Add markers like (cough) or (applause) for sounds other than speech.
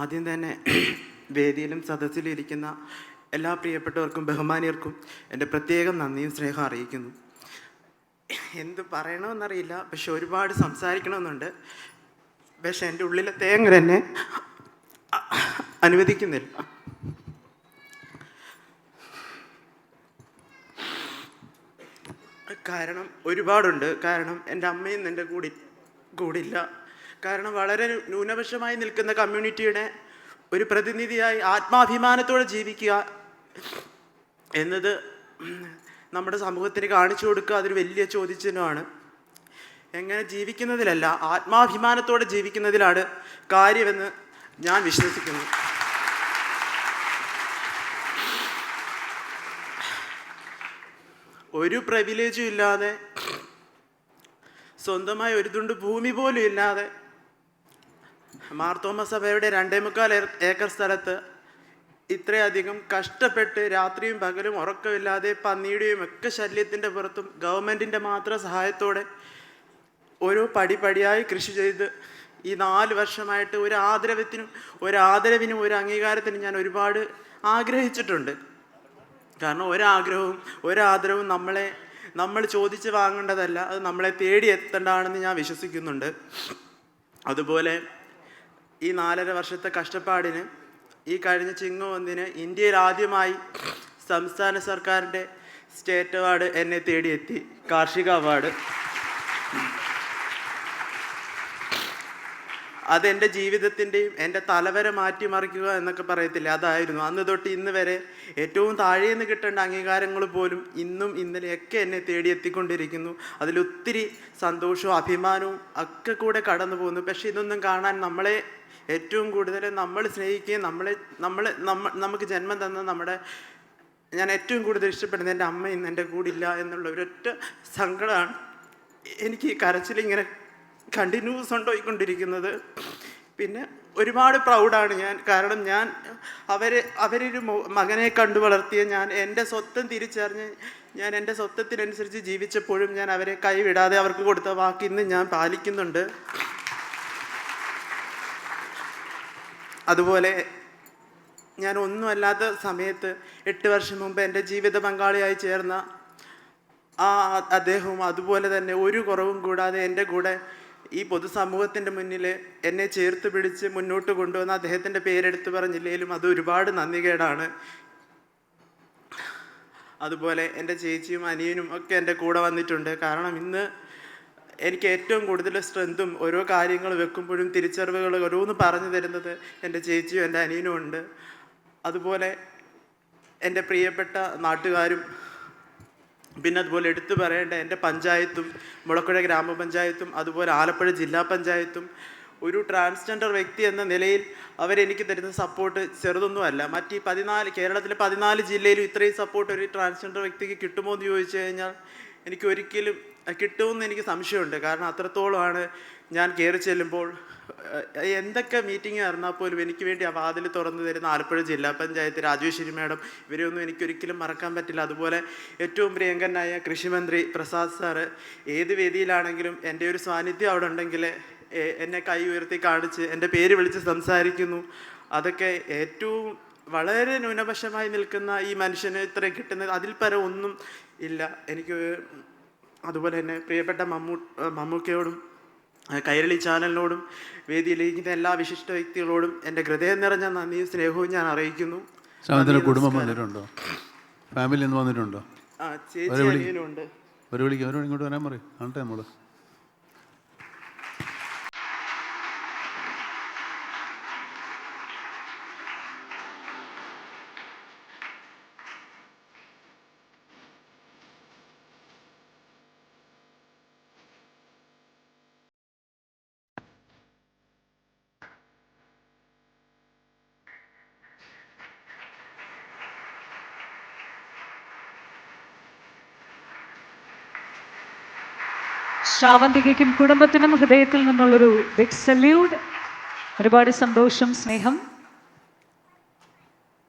ആദ്യം തന്നെ (clears throat) വേദിയിലും സദസ്സിലും ഇരിക്കുന്ന എല്ലാ പ്രിയപ്പെട്ടവർക്കും ബഹുമാനിയർക്കും എന്റെ പ്രത്യേകം നന്ദിയും സ്നേഹം അറിയിക്കുന്നു. എന്ത് പറയണമെന്നറിയില്ല പക്ഷെ ഒരുപാട് സംസാരിക്കണമെന്നുണ്ട്. പക്ഷെ എന്റെ ഉള്ളിലെ തേങ്ങ തന്നെ അനുവദിക്കുന്നില്ല. കാരണം ഒരുപാടുണ്ട്. കാരണം എന്റെ അമ്മയും എന്റെ കൂടി കൂടില്ല. കാരണം വളരെ ന്യൂനപക്ഷമായി നിൽക്കുന്ന കമ്മ്യൂണിറ്റിയുടെ ഒരു പ്രതിനിധിയായി ആത്മാഭിമാനത്തോടെ ജീവിക്കുക എന്നത് നമ്മുടെ സമൂഹത്തിന് കാണിച്ചു കൊടുക്കുക അതൊരു വലിയ ചോദ്യചിഹ്നമാണ്. എങ്ങനെ ജീവിക്കുന്നതിലല്ല ആത്മാഭിമാനത്തോടെ ജീവിക്കുന്നതിലാണ് കാര്യമെന്ന് ഞാൻ വിശ്വസിക്കുന്നു. ഒരു പ്രിവിലേജും ഇല്ലാതെ സ്വന്തമായി ഒരു തുണ്ട് ഭൂമി പോലും ഇല്ലാതെ മാർത്തോമ സഭയുടെ രണ്ടേ മുക്കാൽ ഏക്കർ സ്ഥലത്ത് ഇത്രയധികം കഷ്ടപ്പെട്ട് രാത്രിയും പകലും ഉറക്കമില്ലാതെ പന്നിയുടെയും ഒക്കെ ശല്യത്തിന്റെ പുറത്തും ഗവൺമെന്റിന്റെ മാത്രം സഹായത്തോടെ ഓരോ പടിപടിയായി കൃഷി ചെയ്ത് ഈ നാല് വർഷമായിട്ട് ഒരു ആദരവത്തിനും ഒരു ആദരവിനും ഒരു അംഗീകാരത്തിനും ഞാൻ ഒരുപാട് ആഗ്രഹിച്ചിട്ടുണ്ട്. കാരണം ഒരാഗ്രഹവും ഒരാദരവും നമ്മളെ നമ്മൾ ചോദിച്ച് വാങ്ങേണ്ടതല്ല. അത് നമ്മളെ തേടി എത്തേണ്ടതാണെന്ന് ഞാൻ വിശ്വസിക്കുന്നുണ്ട്. അതുപോലെ ഈ നാലര വർഷത്തെ കഷ്ടപ്പാടിന് ഈ കഴിഞ്ഞ ചിങ്ങം ഒന്നിന് ഇന്ത്യയിൽ ആദ്യമായി സംസ്ഥാന സർക്കാരിന്റെ സ്റ്റേറ്റ് അവാർഡ് എന്നെ തേടിയെത്തി. കാർഷിക അവാർഡ്. അതെന്റെ ജീവിതത്തിന്റെയും എന്റെ തലവരെ മാറ്റിമറിക്കുക എന്നൊക്കെ പറയത്തില്ല? അതായിരുന്നു. അന്ന് തൊട്ട് ഇന്ന് വരെ ഏറ്റവും താഴെ നിന്ന് കിട്ടേണ്ട അംഗീകാരങ്ങൾ പോലും ഇന്നും ഇന്നലെയൊക്കെ എന്നെ തേടിയെത്തിക്കൊണ്ടിരിക്കുന്നു അതിലൊത്തിരി സന്തോഷവും അഭിമാനവും ഒക്കെ കൂടെ കടന്നു പോകുന്നു. പക്ഷേ ഇതൊന്നും കാണാൻ നമ്മളെ ഏറ്റവും കൂടുതൽ നമ്മൾ സ്നേഹിക്കുകയും നമ്മളെ നമ്മൾ നമ്മ നമുക്ക് ജന്മം തന്ന നമ്മുടെ ഞാൻ ഏറ്റവും കൂടുതൽ ഇഷ്ടപ്പെടുന്നത് എന്റെ അമ്മ ഇന്ന് എന്റെ കൂടില്ല എന്നുള്ള ഒരൊറ്റ സങ്കടമാണ് എനിക്ക് ഈ കരച്ചിലിങ്ങനെ കണ്ടിന്യൂസ് ഉണ്ടായിക്കൊണ്ടിരിക്കുന്നത്. പിന്നെ ഒരുപാട് പ്രൗഡാണ് ഞാൻ. കാരണം ഞാൻ അവരെ അവരൊരു മകനെ കണ്ടു വളർത്തിയ ഞാൻ എന്റെ സ്വത്തം തിരിച്ചറിഞ്ഞ് ഞാൻ എന്റെ സ്വത്തത്തിനനുസരിച്ച് ജീവിച്ചപ്പോഴും ഞാൻ അവരെ കൈവിടാതെ അവർക്ക് കൊടുത്ത വാക്ക് ഇന്ന് ഞാൻ പാലിക്കുന്നുണ്ട്. അതുപോലെ ഞാൻ ഒന്നുമല്ലാത്ത സമയത്ത് എട്ട് വർഷം മുമ്പ് എന്റെ ജീവിത പങ്കാളിയായി ചേർന്ന ആ അദ്ദേഹവും അതുപോലെ തന്നെ ഒരു കുറവും കൂടാതെ എന്റെ കൂടെ ഈ പൊതുസമൂഹത്തിന്റെ മുന്നിൽ എന്നെ ചേർത്ത് പിടിച്ച് മുന്നോട്ട് കൊണ്ടുവന്ന അദ്ദേഹത്തിന്റെ പേരെടുത്ത് പറഞ്ഞില്ലെങ്കിലും അത് ഒരുപാട് നന്ദികേടാണ്. അതുപോലെ എന്റെ ചേച്ചിയും അനിയനും ഒക്കെ എന്റെ കൂടെ വന്നിട്ടുണ്ട്. കാരണം ഇന്ന് എനിക്ക് ഏറ്റവും കൂടുതൽ സ്ട്രെങ്തും ഓരോ കാര്യങ്ങൾ വെക്കുമ്പോഴും തിരിച്ചറിവുകൾ ഓരോന്ന് പറഞ്ഞു തരുന്നത് എന്റെ ചേച്ചിയും എന്റെ അനിയനും ഉണ്ട്. അതുപോലെ എന്റെ പ്രിയപ്പെട്ട നാട്ടുകാരും പിന്നെ അതുപോലെ എടുത്തു പറയേണ്ട എന്റെ പഞ്ചായത്തും മുളക്കുഴ ഗ്രാമപഞ്ചായത്തും അതുപോലെ ആലപ്പുഴ ജില്ലാ പഞ്ചായത്തും ഒരു ട്രാൻസ്ജെൻഡർ വ്യക്തി എന്ന നിലയിൽ അവരെനിക്ക് തരുന്ന സപ്പോർട്ട് ചെറുതൊന്നുമല്ല മറ്റ് ഈ പതിനാല് കേരളത്തിലെ പതിനാല് ജില്ലയിലും ഇത്രയും സപ്പോർട്ട് ഒരു ട്രാൻസ്ജെൻഡർ വ്യക്തിക്ക് കിട്ടുമോ എന്ന് ചോദിച്ചു കഴിഞ്ഞാൽ എനിക്ക് ഒരിക്കലും കിട്ടുമെന്ന് എനിക്ക് സംശയമുണ്ട്. കാരണം അത്രത്തോളമാണ് ഞാൻ കയറി ചെല്ലുമ്പോൾ എന്തൊക്കെ മീറ്റിംഗ് നടന്നാൽ പോലും എനിക്ക് വേണ്ടി ആ വാതിൽ തുറന്നു തരുന്ന ആലപ്പുഴ ജില്ലാ പഞ്ചായത്ത് രാജേശ്വരി മാഡം. ഇവരെയൊന്നും എനിക്കൊരിക്കലും മറക്കാൻ പറ്റില്ല. അതുപോലെ ഏറ്റവും പ്രിയങ്കനായ കൃഷിമന്ത്രി പ്രസാദ് സാറ് ഏത് വേദിയിലാണെങ്കിലും എന്റെ ഒരു സാന്നിധ്യം അവിടെ ഉണ്ടെങ്കിൽ എന്നെ കൈ ഉയർത്തി കാണിച്ച് എന്റെ പേര് വിളിച്ച് സംസാരിക്കുന്നു. അതൊക്കെ ഏറ്റവും വളരെ ന്യൂനപക്ഷമായി നിൽക്കുന്ന ഈ മനുഷ്യന് ഇത്ര കിട്ടുന്നത് അതിൽ പരം ഒന്നും ഇല്ല. എനിക്ക് അതുപോലെ തന്നെ പ്രിയപ്പെട്ട മമ്മൂ മമ്മൂക്കയോടും കൈരളി ചാനലിനോടും വേദിയിലിരിക്കുന്ന എല്ലാ വിശിഷ്ട വ്യക്തികളോടും എന്റെ ഹൃദയം നിറഞ്ഞ നന്ദിയും സ്നേഹവും ഞാൻ അറിയിക്കുന്നു. ശ്രാവണത്തിന്റെ കുടുംബം വന്നിട്ടുണ്ടോ? ഫാമിലി വന്നിട്ടുണ്ടോ? ആ ചേച്ചി ഒരു വിളിക്കും ഒരു ഇങ്ങോട്ട് വരാൻ പറയും. കാണട്ടെ നമ്മൾ ശ്രാവന്തികയ്ക്കും കുടുംബത്തിനും ഹൃദയത്തിൽ നിന്നുള്ളൊരു ബിഗ് സല്യൂട്ട് ഒരുപാട് സന്തോഷം സ്നേഹം.